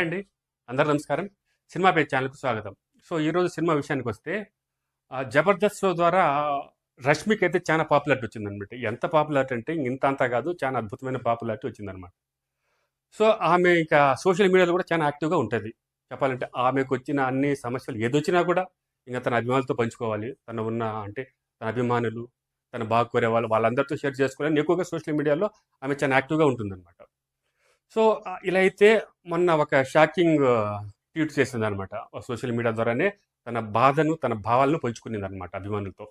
Hi అండి. అందరు నమస్కారం. సినిమా పేజ్ ఛానల్కు స్వాగతం. సో ఈరోజు సినిమా విషయానికి వస్తే జబర్దస్త్ షో ద్వారా రష్మికి అయితే చాలా పాపులారిటీ వచ్చిందనమాట ఎంత పాపులారిటీ అంటే ఇంత అంతా కాదు చాలా అద్భుతమైన పాపులారిటీ వచ్చిందనమాట సో ఆమె ఇంకా సోషల్ మీడియాలో కూడా చాలా యాక్టివ్గా ఉంటుంది. చెప్పాలంటే ఆమెకు వచ్చిన అన్ని సమస్యలు ఏదొచ్చినా కూడా ఇంకా తన అభిమానులతో పంచుకోవాలి. తన ఉన్న అంటే తన అభిమానులు తన బాగా కోరే వాళ్ళు వాళ్ళందరితో షేర్ చేసుకోవాలని ఎక్కువగా సోషల్ మీడియాలో ఆమె చాలా యాక్టివ్గా ఉంటుందన్నమాట. సో ఇలా అయితే మొన్న ఒక షాకింగ్ ట్వీట్ చేసింది అనమాట సోషల్ మీడియా ద్వారానే తన బాధను తన భావాలను పంచుకునేది అనమాట అభిమానులతో.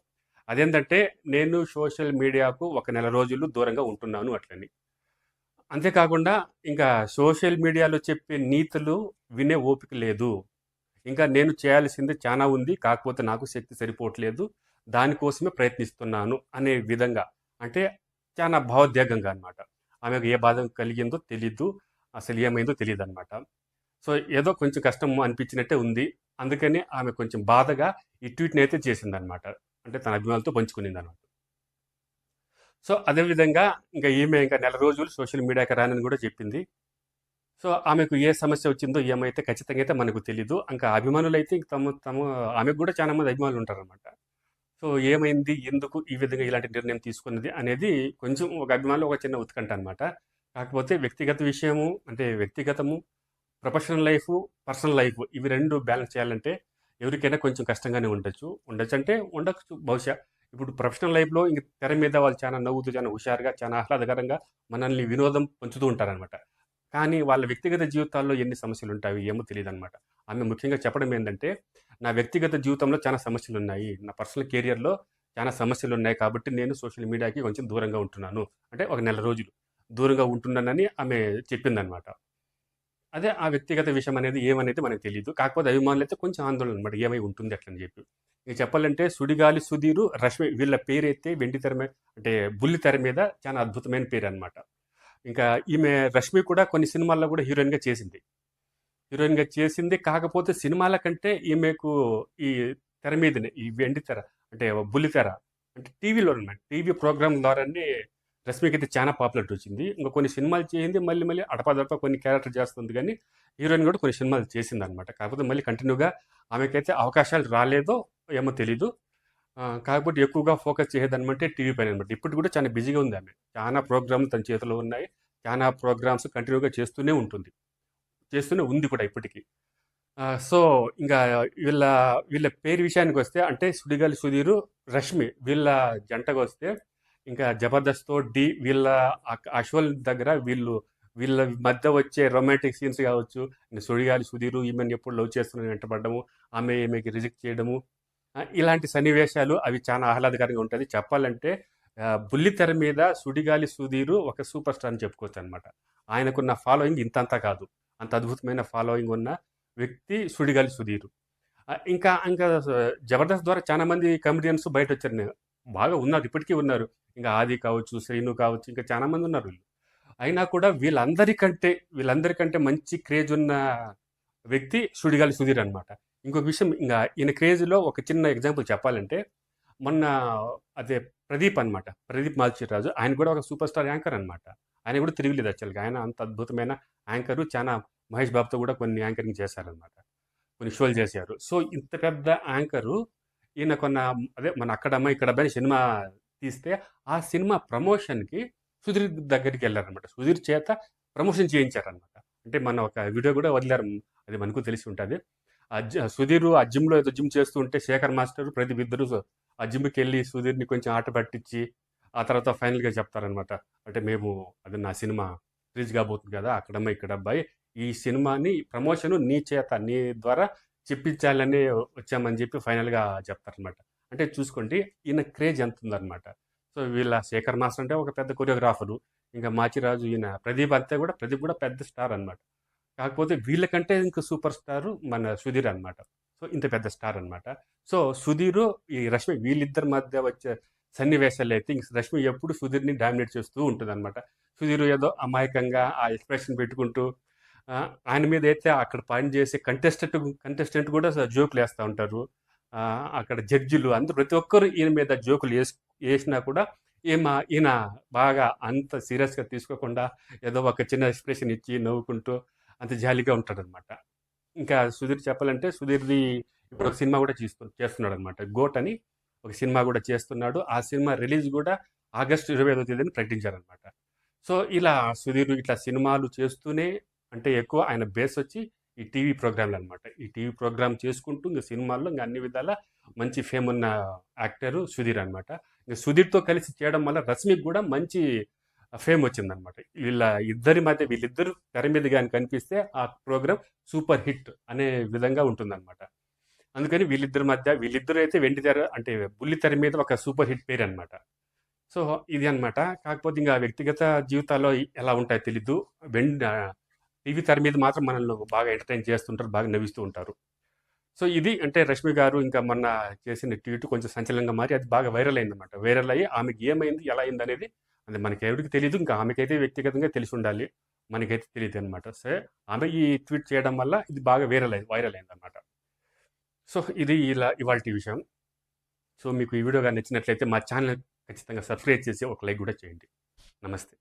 అదేంటంటే నేను సోషల్ మీడియాకు ఒక నెల రోజులు దూరంగా ఉంటున్నాను అట్లని. అంతేకాకుండా ఇంకా సోషల్ మీడియాలో చెప్పే నీతులు వినే ఓపిక లేదు. ఇంకా నేను చేయాల్సింది చాలా ఉంది కాకపోతే నాకు శక్తి సరిపోవట్లేదు. దానికోసమే ప్రయత్నిస్తున్నాను అనే విధంగా. అంటే చాలా భావోద్వేగంగా అనమాట ఆమెకు ఏ బాధ కలిగిందో తెలీదు అసలు ఏమైందో తెలియదు అనమాట సో ఏదో కొంచెం కష్టం అనిపించినట్టే ఉంది. అందుకని ఆమె కొంచెం బాధగా ఈ ట్వీట్ని అయితే చేసిందనమాట అంటే తన అభిమానులతో పంచుకునింది అనమాట సో అదేవిధంగా ఇంకా ఈమె ఇంకా నెల రోజులు సోషల్ మీడియాకి రానని కూడా చెప్పింది. సో ఆమెకు ఏ సమస్య వచ్చిందో ఏమైతే ఖచ్చితంగా అయితే మనకు తెలీదు. ఇంకా అభిమానులు అయితే ఇంక తమ తమ ఆమెకు కూడా చాలా మంది అభిమానులు ఉంటారనమాట సో ఏమైంది? ఎందుకు ఈ విధంగా ఇలాంటి నిర్ణయం తీసుకున్నది అనేది కొంచెం ఒక అభిమానులు ఒక చిన్న ఉత్కంఠ అనమాట కాకపోతే వ్యక్తిగత విషయము అంటే వ్యక్తిగతము ప్రొఫెషనల్ లైఫ్ పర్సనల్ లైఫ్ ఇవి రెండు బ్యాలెన్స్ చేయాలంటే ఎవరికైనా కొంచెం కష్టంగానే ఉండొచ్చు. ఉండొచ్చు అంటే ఉండొచ్చు బహుశా. ఇప్పుడు ప్రొఫెషనల్ లైఫ్లో ఇంక తెర మీద వాళ్ళు చాలా నవ్వుతూ చాలా హుషారుగా చాలా ఆహ్లాదకరంగా మనల్ని వినోదం పంచుతూ ఉంటారనమాట కానీ వాళ్ళ వ్యక్తిగత జీవితాల్లో ఎన్ని సమస్యలు ఉంటాయి ఏమో తెలియదు అనమాట ఆమె ముఖ్యంగా చెప్పడం ఏంటంటే నా వ్యక్తిగత జీవితంలో చాలా సమస్యలు ఉన్నాయి నా పర్సనల్ కెరియర్లో చాలా సమస్యలు ఉన్నాయి కాబట్టి నేను సోషల్ మీడియాకి కొంచెం దూరంగా ఉంటున్నాను. అంటే ఒక నెల రోజులు దూరంగా ఉంటున్నానని ఆమె చెప్పిందనమాట అదే ఆ వ్యక్తిగత విషయం అనేది ఏమనేది మనకు తెలియదు కాకపోతే అభిమానులు అయితే కొంచెం ఆందోళన అనమాట ఏమై ఉంటుంది అట్లని చెప్పి. ఇక చెప్పాలంటే సుడిగాలి సుధీరు రష్మి వీళ్ళ పేరైతే వెండి తెర మీద అంటే బుల్లి తెర మీద చాలా అద్భుతమైన పేరు అనమాట ఇంకా ఈమె రష్మి కూడా కొన్ని సినిమాల్లో కూడా హీరోయిన్గా చేసింది. హీరోయిన్గా చేసింది కాకపోతే సినిమాల కంటే ఈమెకు ఈ తెర మీదనే ఈ వెండి తెర అంటే బుల్లితెర అంటే టీవీలో అనమాట టీవీ ప్రోగ్రామ్ ద్వారానే రష్మికి అయితే చాలా పాపులర్ వచ్చింది. ఇంకా కొన్ని సినిమాలు చేసింది మళ్ళీ మళ్ళీ అడపాదడప కొన్ని క్యారెక్టర్ చేస్తుంది కానీ హీరోయిన్ కూడా కొన్ని సినిమాలు చేసింది అనమాట కాకపోతే మళ్ళీ కంటిన్యూగా ఆమెకైతే అవకాశాలు రాలేదో ఏమో తెలీదు. కాకపోతే ఎక్కువగా ఫోకస్ చేసేదనమంటే టీవీ పైన అనమాట ఇప్పుడు కూడా చాలా బిజీగా ఉంది ఆమె. చాలా ప్రోగ్రామ్స్ తన చేతిలో ఉన్నాయి. చాలా ప్రోగ్రామ్స్ కంటిన్యూగా చేస్తూనే ఉంటుంది. చేస్తూనే ఉంది కూడా ఇప్పటికీ. సో ఇంకా వీళ్ళ వీళ్ళ పేరు విషయానికి వస్తే అంటే సుడిగాలి సుధీరు రష్మి వీళ్ళ జంటకు వస్తే ఇంకా జబర్దస్త్తో డి వీళ్ళ అశ్వల్ దగ్గర వీళ్ళు వీళ్ళ మధ్య వచ్చే రొమాంటిక్ సీన్స్ కావచ్చు. సుడిగాలి సుధీరు ఈమెను ఎప్పుడు లవ్ చేస్తున్నాను వెంటబడము ఆమె ఈమెకి రిజెక్ట్ చేయడము ఇలాంటి సన్నివేశాలు అవి చాలా ఆహ్లాదకరంగా ఉంటుంది. చెప్పాలంటే బుల్లితెర మీద సుడిగాలి సుధీరు ఒక సూపర్ స్టార్ అని చెప్పుకోవచ్చు అనమాట ఆయనకున్న ఫాలోయింగ్ ఇంతంతా కాదు. అంత అద్భుతమైన ఫాలోయింగ్ ఉన్న వ్యక్తి సుడిగాలి సుధీరు. ఇంకా ఇంకా జబర్దస్త్ ద్వారా చాలా మంది కమెడియన్స్ బయట వచ్చారు బాగా ఉన్నారు ఇప్పటికీ ఉన్నారు. ఇంకా ఆది కావచ్చు శ్రీను కావచ్చు ఇంకా చాలా మంది ఉన్నారు వీళ్ళు. అయినా కూడా వీళ్ళందరికంటే వీళ్ళందరికంటే మంచి క్రేజ్ ఉన్న వ్యక్తి సుడిగాలి సుధీర్ అనమాట ఇంకొక విషయం ఇంకా ఈయన క్రేజ్లో ఒక చిన్న ఎగ్జాంపుల్ చెప్పాలంటే మొన్న అదే ప్రదీప్ అనమాట ప్రదీప్ మాల్చిరాజు ఆయన కూడా ఒక సూపర్ స్టార్ యాంకర్ అనమాట ఆయన కూడా తిరగలేదు యాక్చువల్గా ఆయన అంత అద్భుతమైన యాంకరు చాలా మహేష్ బాబుతో కూడా కొన్ని యాంకరింగ్ చేశారనమాట కొన్ని షోలు చేశారు. సో ఇంత పెద్ద యాంకరు ఈయన కొన్న అదే మన అక్కడమ్మ ఇక్కడ అబ్బాయి సినిమా తీస్తే ఆ సినిమా ప్రమోషన్కి సుధీర్ దగ్గరికి వెళ్ళారనమాట సుధీర్ చేత ప్రమోషన్ చేయించారనమాట అంటే మన ఒక వీడియో కూడా వదిలారు. అది మనకు తెలిసి ఉంటుంది. ఆ జ- సుధీర్ ఆ జిమ్లో ఏదో జిమ్ చేస్తూ ఉంటే శేఖర్ మాస్టర్ ప్రదీప్ ఇద్దరు ఆ జిమ్కి వెళ్ళి సుధీర్ని కొంచెం ఆట పట్టించి ఆ తర్వాత ఫైనల్గా చెప్తారనమాట అంటే మేము అది నా సినిమా రిలీజ్ కాబోతుంది కదా అక్కడమ్మ ఇక్కడ అబ్బాయి. ఈ సినిమాని ప్రమోషన్ నీ చేత నీ ద్వారా చెప్పించాలని వచ్చామని చెప్పి ఫైనల్గా చెప్తారనమాట అంటే చూసుకోండి ఈయన క్రేజ్ ఎంత ఉందన్నమాట సో వీళ్ళ శేఖర్ మాస్టర్ అంటే ఒక పెద్ద కొరియోగ్రాఫరు. ఇంకా మాచిరాజు ఈయన ప్రదీప్ అంతే కూడా ప్రదీప్ కూడా పెద్ద స్టార్ అన్నమాట. కాకపోతే వీళ్ళకంటే ఇంకా సూపర్ స్టార్ మన సుధీర్ అనమాట సో ఇంత పెద్ద స్టార్ అన్నమాట. సో సుధీరు ఈ రష్మి వీళ్ళిద్దరి మధ్య వచ్చే సన్నివేశాలు అయితే ఇంక రష్మి ఎప్పుడు సుధీర్ని డామినేట్ చేస్తూ ఉంటుంది అనమాట సుధీర్ ఏదో అమాయకంగా ఆ ఎక్స్ప్రెషన్ పెట్టుకుంటూ ఆయన మీద అయితే అక్కడ పని చేసే కంటెస్టెంట్ కంటెస్టెంట్ కూడా జోకులు వేస్తూ ఉంటారు. అక్కడ జడ్జిలు అందరూ ప్రతి ఒక్కరు ఈయన మీద జోకులు వేసి వేసినా కూడా ఏమా ఈయన బాగా అంత సీరియస్గా తీసుకోకుండా ఏదో ఒక చిన్న ఎక్స్ప్రెషన్ ఇచ్చి నవ్వుకుంటూ అంత జాలీగా ఉంటాడనమాట. ఇంకా సుధీర్ చెప్పాలంటే సుధీర్ది ఇప్పుడు ఒక సినిమా కూడా చేస్తు చేస్తున్నాడు అనమాట గోట్ అని ఒక సినిమా కూడా చేస్తున్నాడు. ఆ సినిమా రిలీజ్ కూడా ఆగస్టు ఇరవై ఐదో తేదీని ప్రకటించారనమాట. సో ఇలా సుధీర్ ఇట్లా సినిమాలు చేస్తూనే అంటే ఎక్కువ ఆయన బేస్ వచ్చి ఈ టీవీ ప్రోగ్రాంలు అనమాట ఈ టీవీ ప్రోగ్రామ్ చేసుకుంటూ ఇంకా సినిమాల్లో ఇంకా అన్ని విధాల మంచి ఫేమ్ ఉన్న యాక్టర్ సుధీర్ అనమాట. ఇంకా సుధీర్తో కలిసి చేయడం వల్ల రష్మికి కూడా మంచి ఫేమ్ వచ్చిందనమాట వీళ్ళ ఇద్దరి మధ్య వీళ్ళిద్దరు తెర మీద కానీ కనిపిస్తే ఆ ప్రోగ్రామ్ సూపర్ హిట్ అనే విధంగా ఉంటుందన్నమాట. అందుకని వీళ్ళిద్దరి మధ్య వీళ్ళిద్దరు అయితే వెండి తెర అంటే బుల్లి తెర మీద ఒక సూపర్ హిట్ పేరు అనమాట సో ఇది అన్నమాట. కాకపోతే ఇంకా వ్యక్తిగత జీవితాల్లో ఎలా ఉంటాయో తెలీదు. వెండి టీవీ తెర మీద మాత్రం మనల్ని బాగా ఎంటర్టైన్ చేస్తుంటారు బాగా నవ్విస్తూ ఉంటారు. సో ఇది అంటే రష్మి గారు ఇంకా మొన్న చేసిన ట్వీట్ కొంచెం సంచలనంగా మారి అది బాగా వైరల్ అయిందన్నమాట. వైరల్ అయ్యి ఆమెకి ఏమైంది ఎలా అయింది అనేది అది మనకి ఎవరికి తెలియదు ఇంకా ఆమెకైతే వ్యక్తిగతంగా తెలిసి ఉండాలి. మనకైతే తెలియదు అనమాట సరే ఆమె ఈ ట్వీట్ చేయడం వల్ల ఇది బాగా వైరల్ అయింది వైరల్ అయింది అనమాట సో ఇది ఇలా ఇవాళ విషయం. సో మీకు ఈ వీడియో కానీ నచ్చినట్లయితే మా ఛానల్ ఖచ్చితంగా సబ్స్క్రైబ్ చేసి ఒక లైక్ కూడా చేయండి. నమస్తే.